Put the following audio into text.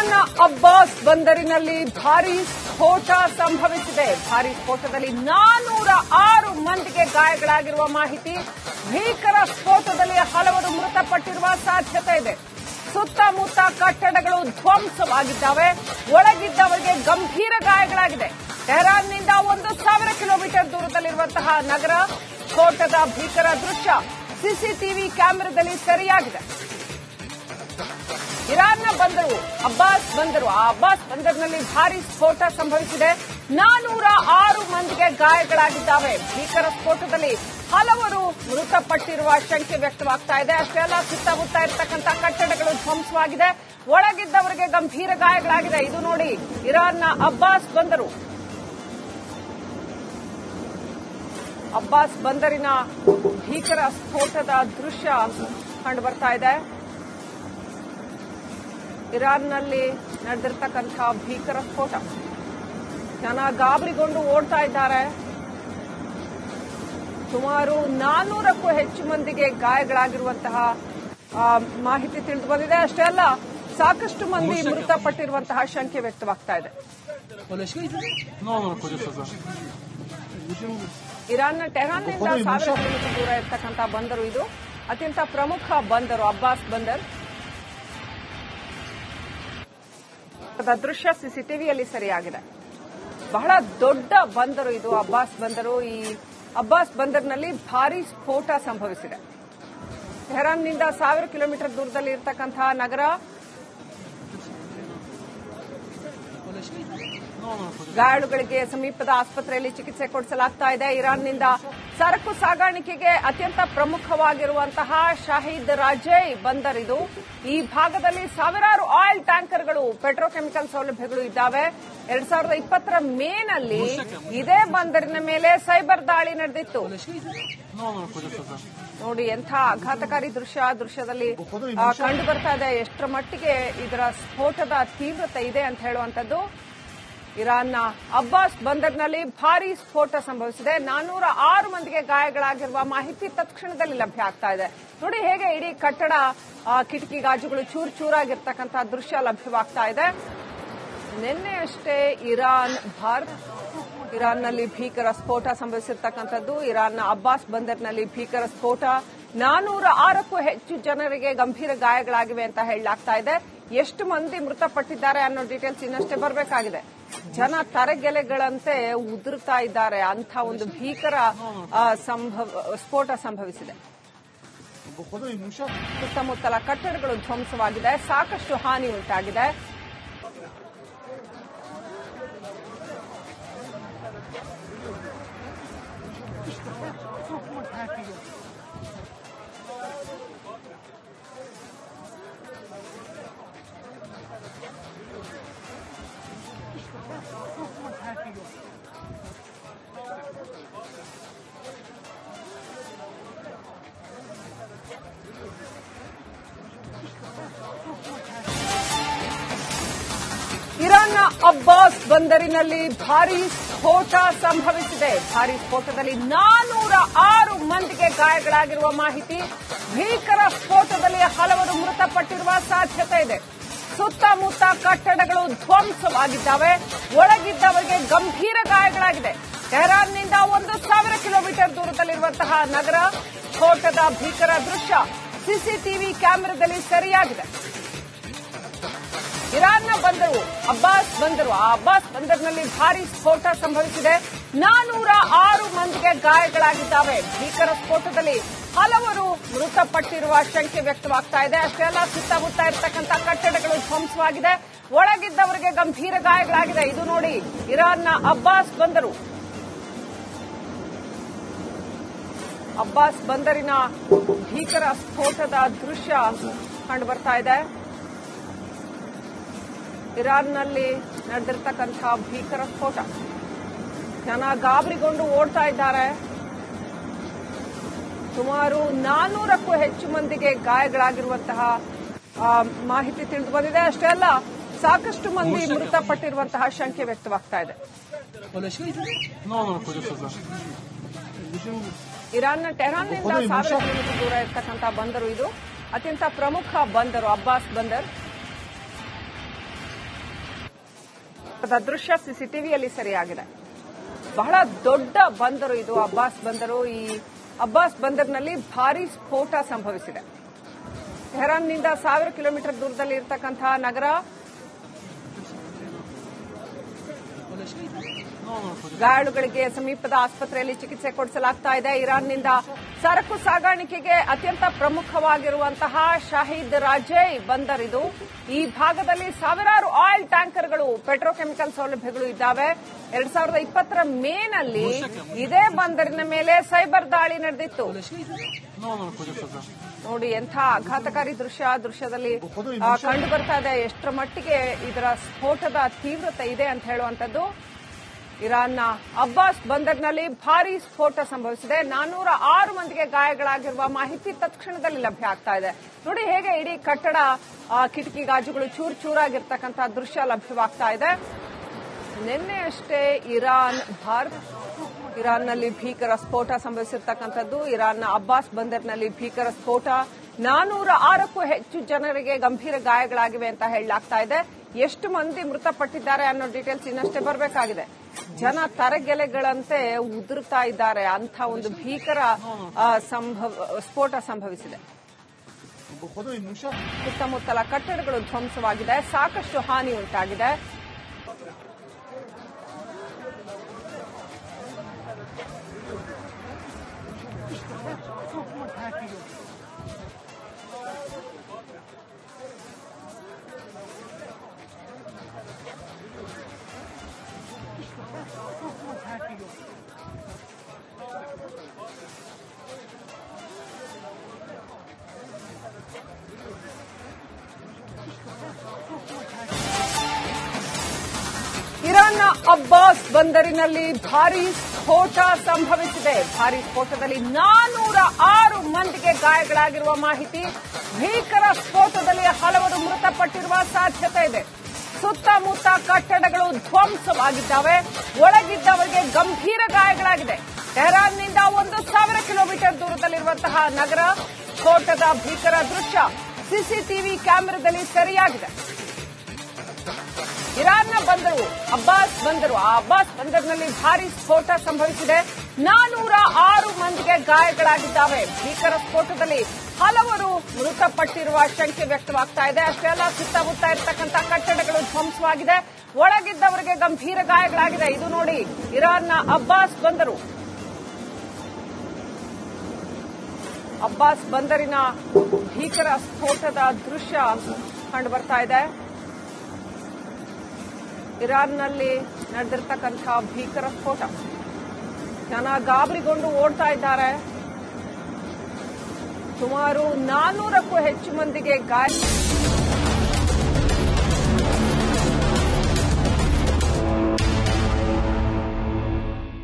ಇರಾನ್ನ ಅಬ್ಬಾಸ್ ಬಂದರಿನಲ್ಲಿ ಭಾರೀ ಸ್ಫೋಟ ಸಂಭವಿಸಿದೆ. ಭಾರೀ ಸ್ಫೋಟದಲ್ಲಿ ನಾನೂರ ಆರು ಮಂದಿಗೆ ಗಾಯಗಳಾಗಿರುವ ಮಾಹಿತಿ. ಭೀಕರ ಸ್ಫೋಟದಲ್ಲಿ ಹಲವರು ಮೃತಪಟ್ಟಿರುವ ಸಾಧ್ಯತೆ ಇದೆ. ಸುತ್ತಮುತ್ತ ಕಟ್ಟಡಗಳು ಧ್ವಂಸವಾಗಿದ್ದಾವೆ. ಒಳಗಿದ್ದವರಿಗೆ ಗಂಭೀರ ಗಾಯಗಳಾಗಿದೆ. ಟೆಹರಾನ್ನಿಂದ ಒಂದು ಸಾವಿರ ಕಿಲೋಮೀಟರ್ ದೂರದಲ್ಲಿರುವಂತಹ ನಗರ, ಸ್ಫೋಟದ ಭೀಕರ ದೃಶ್ಯ ಸಿಸಿಟಿವಿ ಕ್ಯಾಮೆರಾದಲ್ಲಿ ಸೆರೆಯಾಗಿದೆ. ಇರಾನ್ನ ಬಂದರು ಅಬ್ಬಾಸ್ ಬಂದರು. ಆ ಅಬ್ಬಾಸ್ ಬಂದರ್ನಲ್ಲಿ ಭಾರಿ ಸ್ಫೋಟ ಸಂಭವಿಸಿದೆ. ನಾನೂರ ಆರು ಮಂದಿಗೆ ಗಾಯಗಳಾಗಿದ್ದಾವೆ. ಭೀಕರ ಸ್ಫೋಟದಲ್ಲಿ ಹಲವರು ಮೃತಪಟ್ಟಿರುವ ಶಂಕೆ ವ್ಯಕ್ತವಾಗ್ತಾ ಇದೆ. ಅಷ್ಟೇ ಅಲ್ಲ ಸುತ್ತಮುತ್ತ ಇರತಕ್ಕಂಥ ಕಟ್ಟಡಗಳು ಧ್ವಂಸವಾಗಿದೆ. ಒಳಗಿದ್ದವರಿಗೆ ಗಂಭೀರ ಗಾಯಗಳಾಗಿದೆ. ಇದು ನೋಡಿ ಇರಾನ್ನ ಅಬ್ಬಾಸ್ ಬಂದರು. ಅಬ್ಬಾಸ್ ಬಂದರಿನ ಭೀಕರ ಸ್ಫೋಟದ ದೃಶ್ಯ ಕಂಡು ಬರ್ತಾ ಇದೆ. ಇರಾನ್ನಲ್ಲಿ ನಡೆದಿರ್ತಕ್ಕಂತಹ ಭೀಕರ ಸ್ಫೋಟ. ಜನ ಗಾಬರಿಗೊಂಡು ಓಡ್ತಾ ಇದ್ದಾರೆ. ಸುಮಾರು ನಾನ್ನೂರಕ್ಕೂ ಹೆಚ್ಚು ಮಂದಿಗೆ ಗಾಯಗಳಾಗಿರುವಂತಹ ಮಾಹಿತಿ ತಿಳಿದು ಬಂದಿದೆ. ಅಷ್ಟೇ ಅಲ್ಲ ಸಾಕಷ್ಟು ಮಂದಿ ಮೃತಪಟ್ಟಿರುವಂತಹ ಶಂಕೆ ವ್ಯಕ್ತವಾಗ್ತಾ ಇದೆ. ಇರಾನ್ನ ಟೆಹರಾನ್ನಿಂದ ಸಾವಿರ ಕಿಲೋಮೀಟರ್ ದೂರ ಇರತಕ್ಕಂತಹ ಬಂದರು ಇದು. ಅತ್ಯಂತ ಪ್ರಮುಖ ಬಂದರು ಅಬ್ಬಾಸ್ ಬಂದರ್. ಅದರ ದೃಶ್ಯ ಸಿಸಿಟಿವಿಯಲ್ಲಿ ಸರಿಯಾಗಿದೆ. ಬಹಳ ದೊಡ್ಡ ಬಂದರು ಇದು, ಅಬ್ಬಾಸ್ ಬಂದರು. ಈ ಅಬ್ಬಾಸ್ ಬಂದರ್ನಲ್ಲಿ ಭಾರಿ ಸ್ಫೋಟ ಸಂಭವಿಸಿದೆ. ಟೆಹರಾನ್ನಿಂದ ಸಾವಿರ ಕಿಲೋಮೀಟರ್ ದೂರದಲ್ಲಿ ಇರತಕ್ಕಂತಹ ನಗರ ಗಾಯಾಳುಗಳಿಗೆ ಸಮೀಪದ ಆಸ್ಪತ್ರೆಯಲ್ಲಿ ಚಿಕಿತ್ಸೆ ಕೊಡಿಸಲಾಗ್ತಾ ಇದೆ. ಇರಾನ್ನಿಂದ ಸರಕು ಸಾಗಾಣಿಕೆಗೆ ಅತ್ಯಂತ ಪ್ರಮುಖವಾಗಿರುವಂತಹ ಶಾಹಿದ್ ರಾಜೇ ಬಂದರ್ ಇದು. ಈ ಭಾಗದಲ್ಲಿ ಸಾವಿರಾರು ಆಯಿಲ್ ಟ್ಯಾಂಕರ್ಗಳು, ಪೆಟ್ರೋಕೆಮಿಕಲ್ ಸೌಲಭ್ಯಗಳು ಇದ್ದಾವೆ. ಎರಡ್ ಸಾವಿರದ ಇಪ್ಪತ್ತರ ಮೇ ನಲ್ಲಿ ಇದೇ ಬಂದರಿನ ಮೇಲೆ ಸೈಬರ್ ದಾಳಿ ನಡೆದಿತ್ತು. ನೋಡಿ ಎಂಥ ಆಘಾತಕಾರಿ ದೃಶ್ಯ ದೃಶ್ಯದಲ್ಲಿ ಕಂಡು ಬರ್ತಾ ಇದೆ. ಎಷ್ಟರ ಮಟ್ಟಿಗೆ ಇದರ ಸ್ಫೋಟದ ತೀವ್ರತೆ ಇದೆ ಅಂತ ಹೇಳುವಂತದ್ದು ಇರಾನ್ನ ಅಬ್ಬಾಸ್ ಬಂದರ್ನಲ್ಲಿ ಭಾರಿ ಸ್ಫೋಟ ಸಂಭವಿಸಿದೆ. ನಾನೂರ ಆರು ಮಂದಿಗೆ ಗಾಯಗಳಾಗಿರುವ ಮಾಹಿತಿ ತತ್ಕ್ಷಣದಲ್ಲಿ ಲಭ್ಯ ಆಗ್ತಾ ಇದೆ. ನೋಡಿ ಹೇಗೆ ಇಡೀ ಕಟ್ಟಡ ಕಿಟಕಿ ಗಾಜುಗಳು ಚೂರು ಚೂರಾಗಿರ್ತಕ್ಕಂತಹ ದೃಶ್ಯ ಲಭ್ಯವಾಗ್ತಾ ಇದೆ. ನಿನ್ನೆ ಅಷ್ಟೇ ಇರಾನ್, ಭಾರತ, ಇರಾನ್ನಲ್ಲಿ ಭೀಕರ ಸ್ಫೋಟ ಸಂಭವಿಸಿರ್ತಕ್ಕಂಥದ್ದು. ಇರಾನ್ನ ಅಬ್ಬಾಸ್ ಬಂದರ್ನಲ್ಲಿ ಭೀಕರ ಸ್ಫೋಟ. ನಾನೂರ ಆರಕ್ಕೂ ಹೆಚ್ಚು ಜನರಿಗೆ ಗಂಭೀರ ಗಾಯಗಳಾಗಿವೆ ಅಂತ ಹೇಳಲಾಗ್ತಾ ಇದೆ. ಎಷ್ಟು ಮಂದಿ ಮೃತಪಟ್ಟಿದ್ದಾರೆ ಅನ್ನೋ ಡೀಟೇಲ್ಸ್ ಇನ್ನಷ್ಟೇ ಬರಬೇಕಾಗಿದೆ. ಜನ ತರಗೆಲೆಗಳಂತೆ ಉದುರ್ತಾ ಇದ್ದಾರೆ. ಅಂತ ಒಂದು ಭೀಕರ ಸಂಭವ, ಸ್ಫೋಟ ಸಂಭವಿಸಿದೆ. ಸುತ್ತಮುತ್ತಲ ಕಟ್ಟಡಗಳು ಧ್ವಂಸವಾಗಿದೆ. ಸಾಕಷ್ಟು ಹಾನಿ ಉಂಟಾಗಿದೆ. ಅಬ್ಬಾಸ್ ಬಂದರಿನಲ್ಲಿ ಭಾರೀ ಸ್ಫೋಟ ಸಂಭವಿಸಿದೆ. ಭಾರೀ ಸ್ಫೋಟದಲ್ಲಿ ನಾನೂರ ಆರು ಮಂದಿಗೆ ಗಾಯಗಳಾಗಿರುವ ಮಾಹಿತಿ. ಭೀಕರ ಸ್ಫೋಟದಲ್ಲಿ ಹಲವರು ಮೃತಪಟ್ಟಿರುವ ಸಾಧ್ಯತೆ ಇದೆ. ಸುತ್ತಮುತ್ತ ಕಟ್ಟಡಗಳು ಧ್ವಂಸವಾಗಿದ್ದಾವೆ. ಒಳಗಿದ್ದವರಿಗೆ ಗಂಭೀರ ಗಾಯಗಳಾಗಿದೆ. ಟೆಹರಾನ್ನಿಂದ ಒಂದು ಸಾವಿರ ಕಿಲೋಮೀಟರ್ ದೂರದಲ್ಲಿರುವಂತಹ ನಗರ ಸ್ಫೋಟದ ಭೀಕರ ದೃಶ್ಯ ಸಿಸಿಟಿವಿ ಕ್ಯಾಮೆರಾದಲ್ಲಿ ಸೆರೆಯಾಗಿದೆ. ಇರಾನ್ನ ಬಂದರು, ಅಬ್ಬಾಸ್ ಬಂದರು. ಆ ಅಬ್ಬಾಸ್ ಬಂದರ್ನಲ್ಲಿ ಭಾರಿ ಸ್ಫೋಟ ಸಂಭವಿಸಿದೆ. ನಾನೂರ ಆರು ಮಂದಿಗೆ ಗಾಯಗಳಾಗಿದ್ದಾವೆ. ಭೀಕರ ಸ್ಫೋಟದಲ್ಲಿ ಹಲವರು ಮೃತಪಟ್ಟಿರುವ ಶಂಕೆ ವ್ಯಕ್ತವಾಗ್ತಾ ಇದೆ. ಅಷ್ಟೇ ಅಲ್ಲ ಸುತ್ತಮುತ್ತ ಇರತಕ್ಕಂಥ ಕಟ್ಟಡಗಳು ಧ್ವಂಸವಾಗಿದೆ. ಒಳಗಿದ್ದವರಿಗೆ ಗಂಭೀರ ಗಾಯಗಳಾಗಿದೆ. ಇದು ನೋಡಿ ಇರಾನ್ನ ಅಬ್ಬಾಸ್ ಬಂದರು. ಅಬ್ಬಾಸ್ ಬಂದರಿನ ಭೀಕರ ಸ್ಫೋಟದ ದೃಶ್ಯ ಕಂಡು ಬರ್ತಾ ಇದೆ. ಇರಾನ್ನಲ್ಲಿ ನಡೆದಿರ್ತಕ್ಕಂತಹ ಭೀಕರ ಸ್ಫೋಟ. ಜನ ಗಾಬರಿಗೊಂಡು ಓಡ್ತಾ ಇದ್ದಾರೆ. ಸುಮಾರು ನಾನ್ನೂರಕ್ಕೂ ಹೆಚ್ಚು ಮಂದಿಗೆ ಗಾಯಗಳಾಗಿರುವಂತಹ ಮಾಹಿತಿ ತಿಳಿದು ಬಂದಿದೆ. ಅಷ್ಟೇ ಅಲ್ಲ ಸಾಕಷ್ಟು ಮಂದಿ ಮೃತಪಟ್ಟಿರುವಂತಹ ಶಂಕೆ ವ್ಯಕ್ತವಾಗ್ತಾ ಇದೆ. ಇರಾನ್ನ ಟೆಹರಾನ್ನಿಂದ ಸಾವಿರ ಕಿಲೋಮೀಟರ್ ದೂರ ಇರತಕ್ಕಂತಹ ಬಂದರು ಇದು. ಅತ್ಯಂತ ಪ್ರಮುಖ ಬಂದರು ಅಬ್ಬಾಸ್ ಬಂದರ್. ಅದ ದೃಶ್ಯ ಸಿಸಿಟಿವಿಯಲ್ಲಿ ಸರಿಯಾಗಿದೆ. ಬಹಳ ದೊಡ್ಡ ಬಂದರು ಇದು, ಅಬ್ಬಾಸ್ ಬಂದರು. ಈ ಅಬ್ಬಾಸ್ ಬಂದರ್ನಲ್ಲಿ ಭಾರಿ ಸ್ಫೋಟ ಸಂಭವಿಸಿದೆ. ತೆಹರಾನ್ನಿಂದ ಸಾವಿರ ಕಿಲೋಮೀಟರ್ ದೂರದಲ್ಲಿ ಇರತಕ್ಕಂತಹ ನಗರ ಗಾಯಾಳುಗಳಿಗೆ ಸಮೀಪದ ಆಸ್ಪತ್ರೆಯಲ್ಲಿ ಚಿಕಿತ್ಸೆ ಕೊಡಿಸಲಾಗ್ತಾ ಇದೆ. ಇರಾನ್ನಿಂದ ಸರಕು ಸಾಗಾಣಿಕೆಗೆ ಅತ್ಯಂತ ಪ್ರಮುಖವಾಗಿರುವಂತಹ ಶಾಹಿದ್ ರಾಜೇ ಬಂದರ್ ಇದು. ಈ ಭಾಗದಲ್ಲಿ ಸಾವಿರಾರು ಆಯಿಲ್ ಟ್ಯಾಂಕರ್ಗಳು, ಪೆಟ್ರೋಕೆಮಿಕಲ್ ಸೌಲಭ್ಯಗಳು ಇದ್ದಾವೆ. ಎರಡ್ ಸಾವಿರದ ಇಪ್ಪತ್ತರ ಮೇ ನಲ್ಲಿ ಇದೇ ಬಂದರಿನ ಮೇಲೆ ಸೈಬರ್ ದಾಳಿ ನಡೆದಿತ್ತು. ನೋಡಿ, ಎಂಥ ಆಘಾತಕಾರಿ ದೃಶ್ಯ ದೃಶ್ಯದಲ್ಲಿ ಕಂಡು ಬರ್ತಾ ಇದೆ. ಎಷ್ಟರ ಮಟ್ಟಿಗೆ ಇದರ ಸ್ಫೋಟದ ತೀವ್ರತೆ ಇದೆ ಅಂತ ಹೇಳುವಂತದ್ದು ಇರಾನ್ನ ಅಬ್ಬಾಸ್ ಬಂದರ್ನಲ್ಲಿ ಭಾರಿ ಸ್ಫೋಟ ಸಂಭವಿಸಿದೆ. ನಾನೂರ ಆರು ಮಂದಿಗೆ ಗಾಯಗಳಾಗಿರುವ ಮಾಹಿತಿ ತತ್ಕ್ಷಣದಲ್ಲಿ ಲಭ್ಯ ಆಗ್ತಾ ಇದೆ. ನೋಡಿ ಹೇಗೆ ಇಡೀ ಕಟ್ಟಡ ಕಿಟಕಿ ಗಾಜುಗಳು ಚೂರು ಚೂರಾಗಿರ್ತಕ್ಕಂತಹ ದೃಶ್ಯ ಲಭ್ಯವಾಗ್ತಾ ಇದೆ. ನಿನ್ನೆ ಅಷ್ಟೇ ಇರಾನ್, ಭಾರತ್, ಇರಾನ್ನಲ್ಲಿ ಭೀಕರ ಸ್ಫೋಟ ಸಂಭವಿಸಿರ್ತಕ್ಕಂಥದ್ದು. ಇರಾನ್ನ ಅಬ್ಬಾಸ್ ಬಂದರ್ನಲ್ಲಿ ಭೀಕರ ಸ್ಫೋಟ. ನಾನೂರ ಆರಕ್ಕೂ ಹೆಚ್ಚು ಜನರಿಗೆ ಗಂಭೀರ ಗಾಯಗಳಾಗಿವೆ ಅಂತ ಹೇಳಲಾಗ್ತಾ ಇದೆ. ಎಷ್ಟು ಮಂದಿ ಮೃತಪಟ್ಟಿದ್ದಾರೆ ಅನ್ನೋ ಡೀಟೇಲ್ಸ್ ಇನ್ನಷ್ಟೇ ಬರಬೇಕಾಗಿದೆ. ಜನ ತರಗೆಲೆಗಳಂತೆ ಉದುರ್ತಾ ಇದ್ದಾರೆ. ಅಂತ ಒಂದು ಭೀಕರ ಸಂಭವ, ಸ್ಫೋಟ ಸಂಭವಿಸಿದೆ. ಸುತ್ತಮುತ್ತಲ ಕಟ್ಟಡಗಳು ಧ್ವಂಸವಾಗಿದೆ. ಸಾಕಷ್ಟು ಹಾನಿ ಉಂಟಾಗಿದೆ. ಇರಾನ್ನ ಅಬ್ಬಾಸ್ ಬಂದರಿನಲ್ಲಿ ಭಾರಿ ಸ್ಫೋಟ ಸಂಭವಿಸಿದೆ. ಭಾರಿ ಸ್ಫೋಟದಲ್ಲಿ ನಾನೂರ ಆರು ಮಂದಿಗೆ ಗಾಯಗಳಾಗಿರುವ ಮಾಹಿತಿ. ಭೀಕರ ಸ್ಫೋಟದಲ್ಲಿ ಹಲವರು ಮೃತಪಟ್ಟಿರುವ ಸಾಧ್ಯತೆ ಇದೆ. ಸುತ್ತಮುತ್ತ ಕಟ್ಟಡಗಳು ಧ್ವಂಸವಾಗಿದ್ದಾವೆ. ಒಳಗಿದ್ದವರಿಗೆ ಗಂಭೀರ ಗಾಯಗಳಾಗಿದೆ. ಟೆಹರಾನ್ನಿಂದ ಒಂದು ಸಾವಿರ ಕಿಲೋಮೀಟರ್ ದೂರದಲ್ಲಿರುವಂತಹ ನಗರ ಸ್ಫೋಟದ ಭೀಕರ ದೃಶ್ಯ. ಸಿಸಿಟಿವಿ ಕ್ಯಾಮೆರಾದಲ್ಲಿ ಸೆರೆಯಾಗಿದೆ. ಇರಾನ್ನ ಬಂದರು, ಅಬ್ಬಾಸ್ ಬಂದರು. ಆ ಅಬ್ಬಾಸ್ ಬಂದರ್ನಲ್ಲಿ ಭಾರಿ ಸ್ಫೋಟ ಸಂಭವಿಸಿದೆ. ನಾನೂರ ಆರು ಮಂದಿಗೆ ಗಾಯಗಳಾಗಿದ್ದಾವೆ. ಭೀಕರ ಸ್ಫೋಟದಲ್ಲಿ ಹಲವರು ಮೃತಪಟ್ಟಿರುವ ಶಂಕೆ ವ್ಯಕ್ತವಾಗ್ತಾ ಇದೆ. ಅಷ್ಟೇ ಅಲ್ಲ ಸುತ್ತಮುತ್ತ ಇರತಕ್ಕಂಥ ಕಟ್ಟಡಗಳು ಧ್ವಂಸವಾಗಿದೆ. ಒಳಗಿದ್ದವರಿಗೆ ಗಂಭೀರ ಗಾಯಗಳಾಗಿದೆ. ಇದು ನೋಡಿ ಇರಾನ್ನ ಅಬ್ಬಾಸ್ ಬಂದರು. ಅಬ್ಬಾಸ್ ಬಂದರಿನ ಭೀಕರ ಸ್ಫೋಟದ ದೃಶ್ಯ ಕಂಡು ಬರ್ತಾ ಇದೆ. ಇರಾನ್ನಲ್ಲಿ ನಡೆದಿರ್ತಕ್ಕಂಥ ಭೀಕರ ಸ್ಫೋಟ. ಜನ ಗಾಬರಿಗೊಂಡು ಓಡ್ತಾ ಇದ್ದಾರೆ. ಸುಮಾರು ನಾನ್ನೂರಕ್ಕೂ ಹೆಚ್ಚು ಮಂದಿಗೆ ಗಾಯ